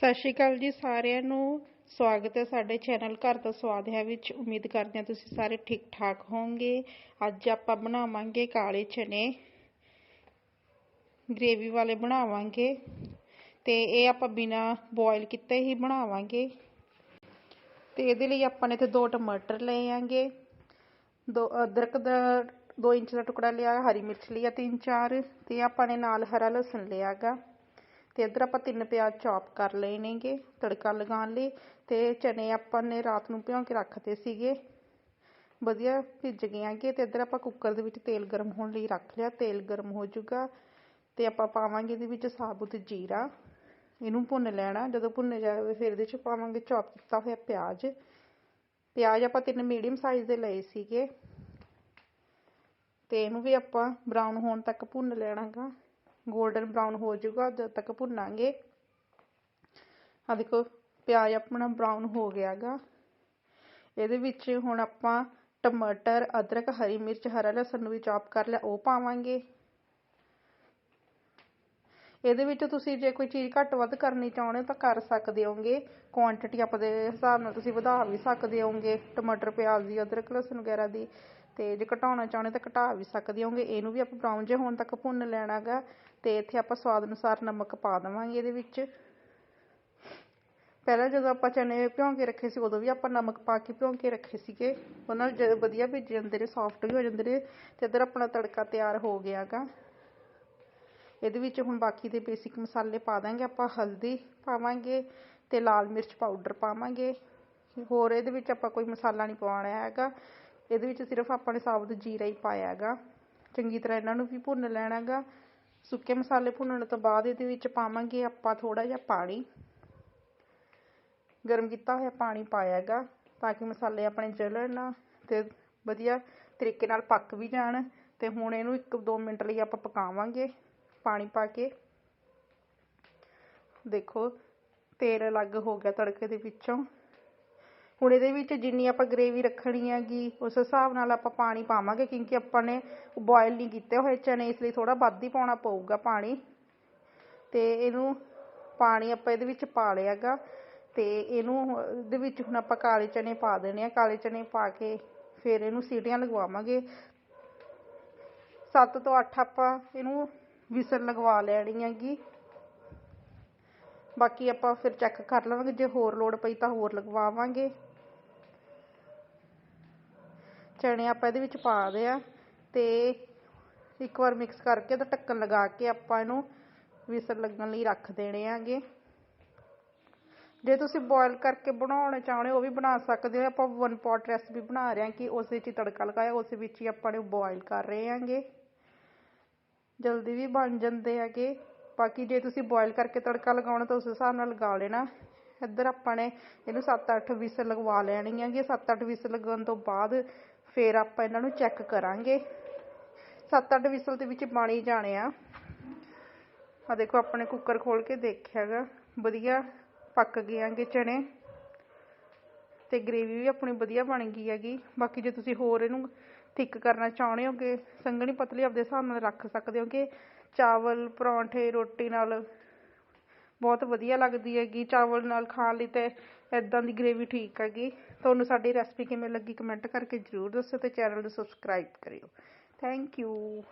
ਸਤਿ ਸ਼੍ਰੀ ਅਕਾਲ ਜੀ ਸਾਰਿਆਂ ਨੂੰ। ਸਵਾਗਤ ਹੈ ਸਾਡੇ ਚੈਨਲ ਘਰ ਦਾ ਸਵਾਦ ਹੈ ਵਿੱਚ। ਉਮੀਦ ਕਰਦੇ ਹਾਂ ਤੁਸੀਂ ਸਾਰੇ ਠੀਕ ਠਾਕ ਹੋਵੋਗੇ। ਅੱਜ ਆਪਾਂ ਬਣਾਵਾਂਗੇ ਕਾਲੇ ਚਨੇ। ਗ੍ਰੇਵੀ ਵਾਲੇ ਬਣਾਵਾਂਗੇ ਤੇ ਇਹ ਆਪਾਂ ਬਿਨਾ ਬੋਇਲ ਕੀਤੇ ਹੀ ਬਣਾਵਾਂਗੇ। ਤੇ ਇਹਦੇ ਲਈ ਆਪਾਂ ਨੇ ਤੇ ਦੋ ਟਮਾਟਰ ਲਏ ਆਂਗੇ ਦੋ ਅਦਰਕ ਦਾ 2 ਇੰਚ ਦਾ ਟੁਕੜਾ ਲਿਆ, ਹਰੀ ਮਿਰਚ ਲਿਆ ਤਿੰਨ ਚਾਰ। ਤੇ ਆਪਾਂ ਨੇ ਨਾਲ ਹਰਾ ਲਸਣ ਲਿਆਗਾ ਤੇ ਇਧਰ ਆਪਾਂ ਤਿੰਨ ਪਿਆਜ਼ ਚੌਪ ਕਰ ਲਏ ਨੇਗੇ, ਤੜਕਾ ਲਗਾਉਣ ਲਈ ਤੇ ਚਨੇ ਆਪਾਂ ਨੇ ਰਾਤ ਨੂੰ ਭਿਉਂ ਕੇ ਰੱਖਦੇ ਸੀਗੇ। ਵਧੀਆ ਭਿੱਜ ਗਏ ਆਂਗੇ ਤੇ ਇਧਰ ਆਪਾਂ ਕੁੱਕਰ ਦੇ ਵਿੱਚ ਤੇਲ ਗਰਮ ਹੋਣ ਲਈ ਰੱਖ ਲਿਆ, ਤੇਲ ਗਰਮ ਹੋ ਜਾਊਗਾ ਤੇ ਆਪਾਂ ਪਾਵਾਂਗੇ ਇਹਦੇ ਵਿੱਚ ਸਾਬੁਤ ਜੀਰਾ, ਇਹਨੂੰ ਭੁੰਨ ਲੈਣਾ, ਜਦੋਂ ਭੁੰਨ ਜਾਵੇ ਫਿਰ ਇਹਦੇ ਚ ਪਾਵਾਂਗੇ ਚੌਪ ਕੀਤਾ ਹੋਇਆ ਪਿਆਜ਼। ਪਿਆਜ਼ ਆਪਾਂ ਤਿੰਨ ਮੀਡੀਅਮ ਸਾਈਜ਼ ਦੇ ਲਏ ਸੀਗੇ ਤੇ ਇਹਨੂੰ ਵੀ ਆਪਾਂ ਬਰਾਊਨ ਹੋਣ ਤੱਕ ਭੁੰਨ ਲੈਣਾਗਾ। ਗੋਲਡਨ ਬਰਾਊਨ ਹੋ ਜਾਊਗਾ ਜਦ ਤੱਕ ਭੁੰਨਾਂਗੇ। ਆ ਦੇਖੋ, ਪਿਆਜ਼ ਆਪਣਾ ਬਰਾਊਨ ਹੋ ਗਿਆਗਾ। ਇਹਦੇ ਵਿੱਚ ਹੁਣ ਆਪਾਂ ਟਮਾਟਰ, ਅਦਰਕ, ਹਰੀ ਮਿਰਚ, ਹਰਾ ਲਸਣ ਨੂੰ ਵੀ ਚੌਪ ਕਰ ਲਿਆ, ਉਹ ਪਾਵਾਂਗੇ। ਇਹਦੇ ਵਿੱਚ ਤੁਸੀਂ ਜੇ ਕੋਈ ਚੀਜ਼ ਘੱਟ ਵੱਧ ਕਰਨੀ ਚਾਹੁੰਦੇ ਹੋ ਤਾਂ ਕਰ ਸਕਦੇ ਹੋਗੇ। ਕੁਆਂਟਿਟੀ ਆਪਣੇ ਹਿਸਾਬ ਨਾਲ ਤੁਸੀਂ ਵਧਾ ਵੀ ਸਕਦੇ ਹੋਗੇ। ਟਮਾਟਰ ਪਿਆਜ਼ ਦੀ ਅਦਰਕ, ਲਸਣ ਵਗੈਰਾ ਦੀ। ਅਤੇ ਜੇ ਘਟਾਉਣਾ ਚਾਹੁੰਦੇ ਤਾਂ ਘਟਾ ਵੀ ਸਕਦੇ ਹੋਗੇ। ਇਹਨੂੰ ਵੀ ਆਪਾਂ ਬਰਾਊਨ ਜਿਹੇ ਹੋਣ ਤੱਕ ਭੁੰਨ ਲੈਣਾ ਗਾ। ਅਤੇ ਇੱਥੇ ਆਪਾਂ ਸਵਾਦ ਅਨੁਸਾਰ ਨਮਕ ਪਾ ਦੇਵਾਂਗੇ ਇਹਦੇ ਵਿੱਚ। ਪਹਿਲਾਂ ਜਦੋਂ ਆਪਾਂ ਚਨੇ ਭਿਉਂ ਕੇ ਰੱਖੇ ਸੀ, ਉਦੋਂ ਵੀ ਆਪਾਂ ਨਮਕ ਪਾ ਕੇ ਭਿਉਂ ਕੇ ਰੱਖੇ ਸੀਗੇ। ਉਹਨਾਂ ਨਾਲ ਵਧੀਆ ਭਿੱਜ ਜਾਂਦੇ ਨੇ ਸੌਫਟ ਵੀ ਹੋ ਜਾਂਦੇ ਨੇ। ਅਤੇ ਇੱਧਰ ਆਪਣਾ ਤੜਕਾ ਤਿਆਰ ਹੋ ਗਿਆ ਗਾ। ਇਹਦੇ ਵਿੱਚ ਹੁਣ ਬਾਕੀ ਦੇ ਬੇਸਿਕ ਮਸਾਲੇ ਪਾ ਦਾਂਗੇ, ਆਪਾਂ ਹਲਦੀ ਪਾਵਾਂਗੇ ਅਤੇ ਲਾਲ ਮਿਰਚ ਪਾਊਡਰ ਪਾਵਾਂਗੇ। ਹੋਰ ਇਹਦੇ ਵਿੱਚ ਆਪਾਂ ਕੋਈ ਮਸਾਲਾ ਨਹੀਂ ਪਾਉਣਾ ਹੈਗਾ। ਇਹਦੇ ਵਿੱਚ ਸਿਰਫ ਆਪਾਂ ਨੇ ਸਾਬਤ ਜੀਰਾ ਹੀ ਪਾਇਆ ਹੈਗਾ। ਚੰਗੀ ਤਰ੍ਹਾਂ ਇਹਨਾਂ ਨੂੰ ਵੀ ਭੁੰਨ ਲੈਣਾ ਹੈਗਾ। ਸੁੱਕੇ ਮਸਾਲੇ ਭੁੰਨਣ ਤੋਂ ਬਾਅਦ ਇਹਦੇ ਵਿੱਚ ਪਾਵਾਂਗੇ ਆਪਾਂ ਥੋੜਾ ਜਿਹਾ ਪਾਣੀ। ਗਰਮ ਕੀਤਾ ਹੋਇਆ ਪਾਣੀ ਪਾਇਆ ਹੈਗਾ, ਤਾਂ ਕਿ ਮਸਾਲੇ ਆਪਣੇ ਜਲਣ ਨਾ ਤੇ ਵਧੀਆ ਤਰੀਕੇ ਨਾਲ ਪੱਕ ਵੀ ਜਾਣ। ਤੇ ਹੁਣ ਇਹਨੂੰ 1-2 ਮਿੰਟ ਲਈ ਆਪਾਂ ਪਕਾਵਾਂਗੇ। ਪਾਣੀ ਪਾ ਕੇ। ਦੇਖੋ, ਤੇਲ ਅਲੱਗ ਹੋ ਗਿਆ ਤੜਕੇ ਦੇ ਵਿੱਚੋਂ। ਹੁਣ ਇਹਦੇ ਵਿੱਚ ਜਿੰਨੀ ਆਪਾਂ ਗ੍ਰੇਵੀ ਰੱਖਣੀ ਹੈਗੀ, ਉਸ ਹਿਸਾਬ ਨਾਲ ਆਪਾਂ ਪਾਣੀ ਪਾਵਾਂਗੇ, ਕਿਉਂਕਿ ਆਪਾਂ ਨੇ ਬੋਇਲ ਨਹੀਂ ਕੀਤੇ ਹੋਏ ਚਨੇ, ਇਸ ਲਈ ਥੋੜਾ ਵੱਧ ਹੀ ਪਾਉਣਾ ਪਊਗਾ ਪਾਣੀ। ਤੇ ਇਹਨੂੰ ਪਾਣੀ ਆਪਾਂ ਇਹਦੇ ਵਿੱਚ ਪਾ ਲਿਆਗਾ ਤੇ ਇਹਨੂੰ ਇਹਦੇ ਵਿੱਚ ਹੁਣ ਆਪਾਂ ਕਾਲੇ ਚਨੇ ਪਾ ਦੇਣੇ ਆ। ਕਾਲੇ ਚਨੇ ਪਾ ਕੇ ਫਿਰ ਇਹਨੂੰ ਸੀਟੀਆਂ ਲਗਵਾਵਾਂਗੇ। 7 ਤੋਂ 8 ਆਪਾਂ ਇਹਨੂੰ ਵਿਸਲ ਲਗਵਾ ਲੈਣੀ ਹੈਗੀ। ਬਾਕੀ ਆਪਾਂ ਫਿਰ ਚੈੱਕ ਕਰ ਲਵਾਂਗੇ, ਜੇ ਹੋਰ ਲੋੜ ਪਈ ਤਾਂ ਹੋਰ ਲਗਵਾਵਾਂਗੇ। ਚਣੇ ਆਪਾਂ ਇਹਦੇ ਵਿੱਚ ਪਾ ਦੇ ਦਿਆ ਤੇ ਇੱਕ ਵਾਰ ਮਿਕਸ ਕਰਕੇ ਤਾਂ ਢੱਕਣ ਲਗਾ ਕੇ ਆਪਾਂ ਇਹਨੂੰ ਵਿਸਲ ਲੱਗਣ ਲਈ ਰੱਖ ਦੇਣੇ ਆਗੇ ਜੇ ਤੁਸੀਂ ਬੋਇਲ ਕਰਕੇ ਬਣਾਉਣਾ ਚਾਹੁੰਦੇ ਹੋ, ਉਹ ਵੀ ਬਣਾ ਸਕਦੇ ਹੋ। ਆਪਾਂ ਵਨ ਪੋਟ ਰੈਸਪੀ ਬਣਾ ਰਹੇ ਹਾਂ ਕਿ ਉਸ ਵਿੱਚ ਹੀ ਤੜਕਾ ਲਗਾਇਆ, ਉਸ ਵਿੱਚ ਹੀ ਆਪਾਂ ਨੇ ਬੋਇਲ ਕਰ ਰਹੇ ਹਾਂਗੇ। ਜਲਦੀ ਵੀ ਬਣ ਜਾਂਦੇ ਹੈਗੇ। ਬਾਕੀ ਜੇ ਤੁਸੀਂ ਬੋਇਲ ਕਰਕੇ ਤੜਕਾ ਲਗਾਉਣਾ ਤਾਂ ਉਸ ਹਿਸਾਬ ਨਾਲ ਲਗਾ ਲੈਣਾ। ਇੱਧਰ ਆਪਾਂ ਨੇ ਇਹਨੂੰ 7-8 ਵਿਸਲ ਲਗਵਾ ਲੈਣੀ ਹੈਗੀ 7-8 ਵਿਸਲ ਲਗਾਉਣ ਤੋਂ ਬਾਅਦ ਫਿਰ ਆਪਾਂ ਇਹਨਾਂ ਨੂੰ ਚੈੱਕ ਕਰਾਂਗੇ। 7-8 ਵਿਸਲ ਦੇ ਵਿੱਚ ਬਣ ਜਾਣੇ ਆ। ਆ ਦੇਖੋ, ਆਪਣੇ ਕੁੱਕਰ ਖੋਲ ਕੇ ਦੇਖਿਆਗਾ ਵਧੀਆ ਪੱਕ ਗਏ ਆਂਗੇ ਚਨੇ ਤੇ ਗ੍ਰੇਵੀ ਵੀ ਆਪਣੀ ਵਧੀਆ ਬਣ ਗਈ ਹੈਗੀ। ਬਾਕੀ ਜੇ ਤੁਸੀਂ ਹੋਰ ਇਹਨੂੰ ਥਿੱਕ ਕਰਨਾ ਚਾਹੁੰਦੇ ਹੋਗੇ ਸੰਘਣੀ ਪਤਲੀ ਆਪਦੇ ਹਿਸਾਬ ਨਾਲ ਰੱਖ ਸਕਦੇ ਹੋਗੇ ਚਾਵਲ, ਪਰੌਂਠੇ, ਰੋਟੀ ਨਾਲ ਬਹੁਤ ਵਧੀਆ ਲੱਗਦੀ ਹੈਗੀ। ਚਾਵਲ ਨਾਲ ਖਾਣ ਲਈ ਤੇ ਇੱਦਾਂ ਦੀ ਗ੍ਰੇਵੀ ਠੀਕ ਹੈਗੀ। ਤੁਹਾਨੂੰ ਸਾਡੀ ਰੈਸਪੀ ਕਿਵੇਂ ਲੱਗੀ ਕਮੈਂਟ ਕਰਕੇ ਜ਼ਰੂਰ ਦੱਸੋ ਅਤੇ ਚੈਨਲ ਨੂੰ ਸਬਸਕ੍ਰਾਈਬ ਕਰਿਓ। Thank you